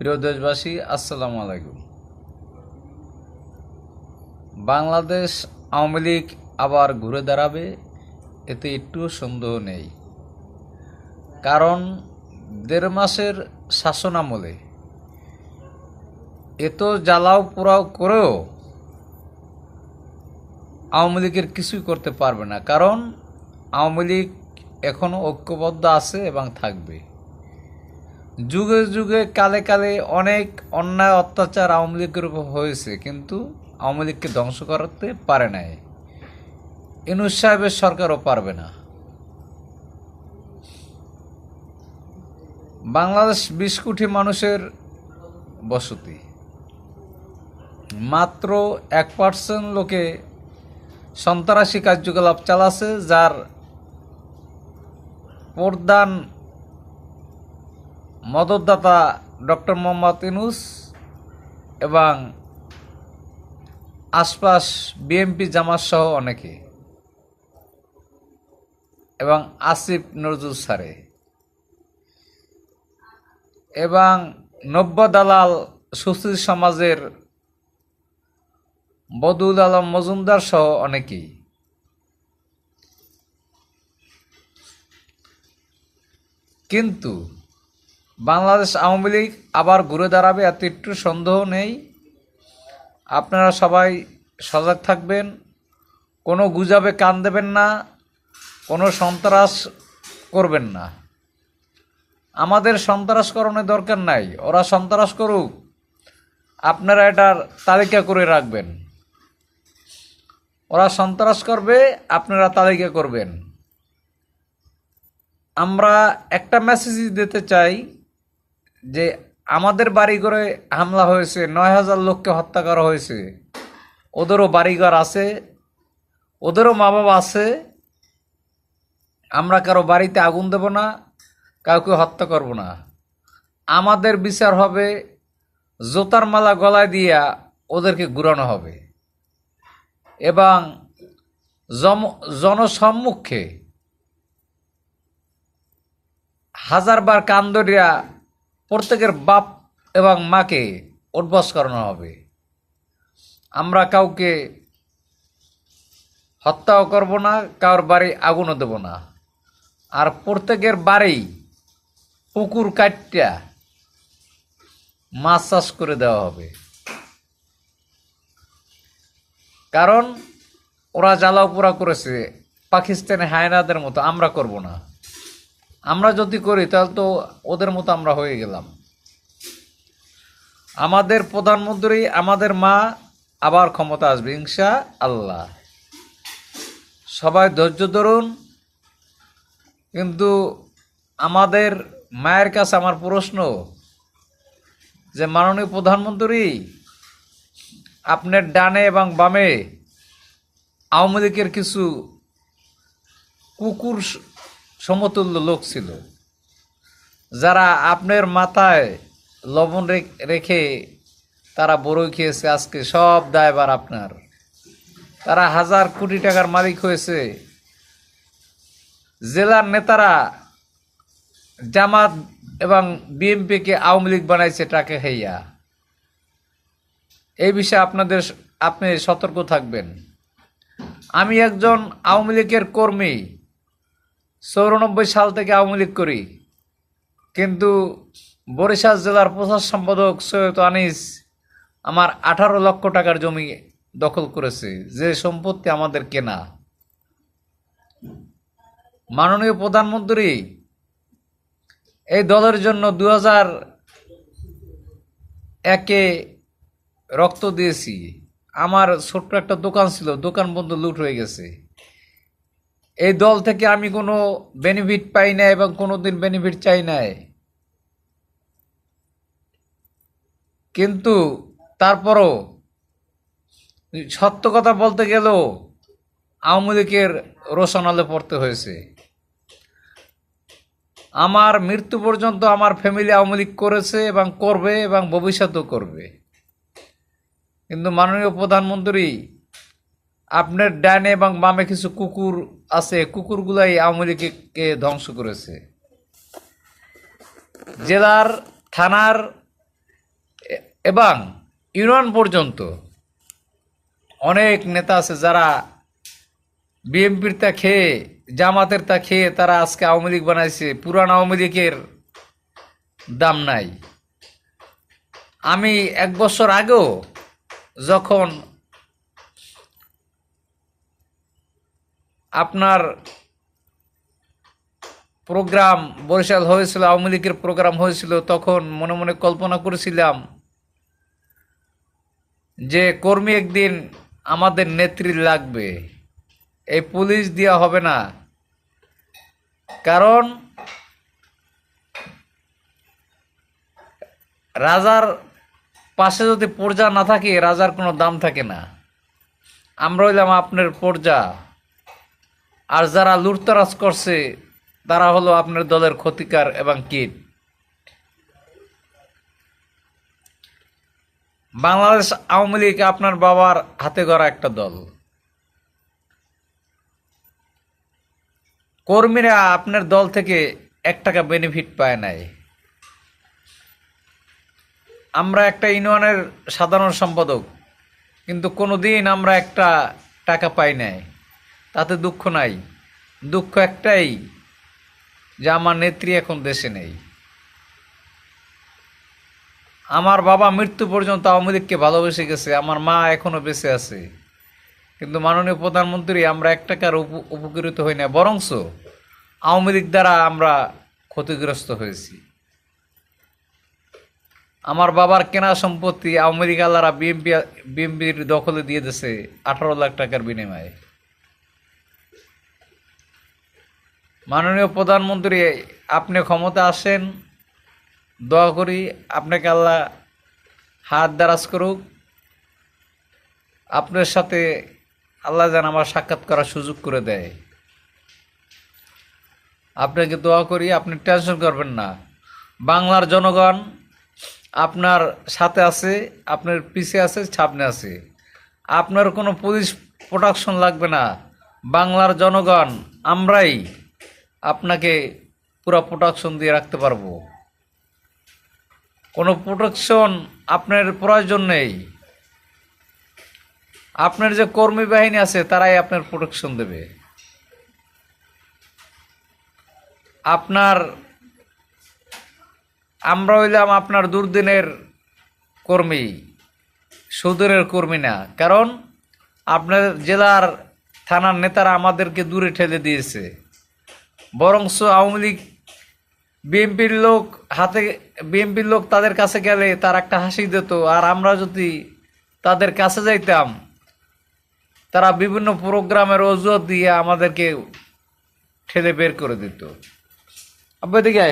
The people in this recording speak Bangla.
প্রিয় দেশবাসী, আসসালামু আলাইকুম। বাংলাদেশ আওয়ামী লীগ আবার ঘুরে দাঁড়াবে, এতে একটু সন্দেহ নেই। কারণ দেড় মাসের শাসন আমলে এত জ্বালাও পোড়াও করেও আওয়ামী লীগের কিছুই করতে পারবে না। কারণ আওয়ামী লীগ এখনও ঐক্যবদ্ধ আছে এবং থাকবে। যুগে যুগে কালে কালে অনেক অন্যায়, অত্যাচার আওয়ামী লীগের উপর হয়েছে, কিন্তু আওয়ামী লীগকে ধ্বংস করতে পারে নাই। ইনুস সাহেবের সরকারও পারবে না। বাংলাদেশ বিশ কোটি মানুষের বসতি। মাত্র এক পার্সেন্ট লোকে সন্ত্রাসী কার্যকলাপ চালাচ্ছে, যার প্রধান মদতদাতা ডক্টর মোহাম্মদ ইনুস এবং আশপাশ বিএমপি জামাত সহ অনেকে এবং আসিফ নজরুল সারে এবং নব্য দালাল সুশীল সমাজের বদুল আলম মজুমদার সহ অনেকেই। কিন্তু বাংলাদেশ আওয়ামী লীগ আবার ঘুরে দাঁড়াবে, এত একটু সন্দেহ নেই। আপনারা সবাই সজাগ থাকবেন। কোনো গুজাবে কান দেবেন না, কোনো সন্ত্রাস করবেন না। আমাদের সন্ত্রাসকরণের দরকার নাই, ওরা সন্ত্রাস করুক। আপনারা এটার তালিকা করে রাখবেন। ওরা সন্ত্রাস করবে, আপনারা তালিকা করবেন। আমরা একটা মেসেজই দিতে চাই। যে আমাদের বাড়িঘরে হামলা হয়েছে, নয় হাজার লোককে হত্যা করা হয়েছে। ওদেরও বাড়িঘর আছে, ওদেরও মা বাবা আছে। আমরা কারও বাড়িতে আগুন দেব না, কাউকে হত্যা করব না। আমাদের বিচার হবে, জোতার মালা গলায় দিয়া ওদেরকে ঘুরানো হবে। এবং জম, জনসম্মুখে হাজারবার কান্দরিয়া প্রত্যেকের বাপ এবং মাকে উদ্বাস করানো হবে। আমরা কাউকে হত্যাও করব না, কারোর বাড়ি আগুনও দেব না। আর প্রত্যেকের বাড়ি পুকুর কাটটা মাছ চাষ করে দেওয়া হবে। কারণ ওরা জ্বালাও পোড়া করেছে, পাকিস্তানি হায়নাদের মতো আমরা করব না। আমরা যদি করি, তাহলে তো ওদের মতো আমরা হয়ে গেলাম। আমাদের প্রধানমন্ত্রী, আমাদের মা, আবার ক্ষমতা আসবে, ইনশা আল্লাহ। সবাই ধৈর্য ধরুন। কিন্তু আমাদের মায়ের কাছে আমার প্রশ্ন, যে মাননীয় প্রধানমন্ত্রী, আপনার ডানে এবং বামে আওয়ামী লীগের কিছু কুকুর সমতুল্য লোক ছিল। যারা আপনার মাথায় লবণ রেখে তারা বড়ই খেয়েছে, আজকে সব দায়বার আপনার। তারা হাজার কোটি টাকার মালিক হয়েছে। জেলার নেতারা জামাত এবং বিএমপিকে আওয়ামী লীগ বানাইছে টাকা খাইয়া এই বিষয়ে আপনাদের আপনি সতর্ক থাকবেন। আমি একজন আওয়ামী লীগের কর্মী। চৌরানব্বই সাল থেকে আওয়ামী লীগ করি। কিন্তু বরিশাল জেলার প্রচার সম্পাদক সৈয়দ আনিস আমার আঠারো লক্ষ টাকার জমি দখল করেছে। যে সম্পত্তি আমাদের কেনা। মাননীয় প্রধানমন্ত্রী, এই দলের জন্য দু হাজার একে রক্ত দিয়েছি। আমার ছোট্ট একটা দোকান ছিল, দোকান বন্ধ লুট হয়ে গেছে। এই দল থেকে আমি কোনো বেনিফিট পাই না এবং কোনো দিন বেনিফিট চাই নাই কিন্তু তারপরও সত্য কথা বলতে গেলেও আওয়ামী লীগের রোশনালে পড়তে হয়েছে। আমার মৃত্যু পর্যন্ত আমার ফ্যামিলি আওয়ামী লীগ করেছে এবং করবে এবং ভবিষ্যতেও করবে। কিন্তু মাননীয় প্রধানমন্ত্রী আপনার ডানে এবং বামে কিছু কুকুর আছে, কুকুরগুলাই আওয়ামী লীগকে ধ্বংস করেছে। জেলার, থানার, এবং ইউনিয়ন পর্যন্ত অনেক নেতা আছে যারা বিএনপির তা খেয়ে, জামাতের তা খেয়ে তারা আজকে আওয়ামী লীগ বানাইছে। পুরান আওয়ামী লীগের দাম নাই। আমি এক বছর আগেও যখন আপনার প্রোগ্রাম বরিশাল হয়েছিল, আওয়ামী লীগের প্রোগ্রাম হয়েছিল, তখন মনে মনে কল্পনা করেছিলাম যে কর্মী একদিন আমাদের নেত্রী লাগবে। এই পুলিশ দেওয়া হবে না। কারণ রাজার পাশে যদি পর্যা না থাকে, রাজার কোনো দাম থাকে না। আমরা হইলাম আপনার পর্যা। আর যারা লুটতরাজ করছে, তারা হলো আপনার দলের ক্ষতিকার এবং কীট। বাংলাদেশ আওয়ামী লীগ আপনার বাবার হাতে গড়া একটা দল। কর্মীরা আপনার দল থেকে এক টাকা বেনিফিট পায় নাই। আমরা একটা ইউনিয়নের সাধারণ সম্পাদক, কিন্তু কোনো দিন আমরা একটা টাকা পাই নাই। তাতে দুঃখ নাই। দুঃখ একটাই, যে আমার নেত্রী এখন দেশে নেই। আমার বাবা মৃত্যু পর্যন্ত আওয়ামী লীগকে ভালোবেসে গেছে, আমার মা এখনও বেঁচে আছে। কিন্তু মাননীয় প্রধানমন্ত্রী, আমরা এক টাকার উপ- উপকৃত হই না বরংস আওয়ামী লীগ দ্বারা আমরা ক্ষতিগ্রস্ত হয়েছি। আমার বাবার কেনা সম্পত্তি আওয়ামী লীগ আল্লাহরা বিএমপি, বিএমপির দখলে দিয়ে দিছে আঠারো লাখ টাকার বিনিময়ে। মাননীয় প্রধানমন্ত্রী, আপনি ক্ষমতা আসেন, দোয়া করি আপনাকে আল্লাহ হাত দারাজ করুক। আপনার সাথে আল্লাহ যেন আমার সাক্ষাৎ করার সুযোগ করে দেয়। আপনাকে দোয়া করি, আপনি টেনশন করবেন না। বাংলার জনগণ আপনার সাথে আছে, আপনার পিছে আছে, সামনে আছে। আপনার কোনো পুলিশ প্রোটেকশন লাগবে না। বাংলার জনগণ, আমরাই আপনাকে পুরো প্রোটেকশন দিয়ে রাখতে পারব। কোনো প্রোটেকশন আপনার প্রয়োজন নেই। আপনার যে কর্মী বাহিনী আছে, তারাই আপনার প্রোটেকশন দেবে। আপনার, আমরা হইলাম আপনার দুর্দিনের কর্মী, সুদূরের কর্মী না। কারণ আপনার জেলার থানার নেতারা আমাদেরকে দূরে ঠেলে দিয়েছে। বরংস আওয়ামী লীগ, বিএনপির লোক হাতে, বিএনপির লোক তাদের কাছে গেলে তার একটা হাসি দিত। আর আমরা যদি তাদের কাছে যাইতাম, তারা বিভিন্ন প্রোগ্রামের অজুহাত দিয়ে আমাদেরকে ঠেলে বের করে দিত। আব্বা দিকে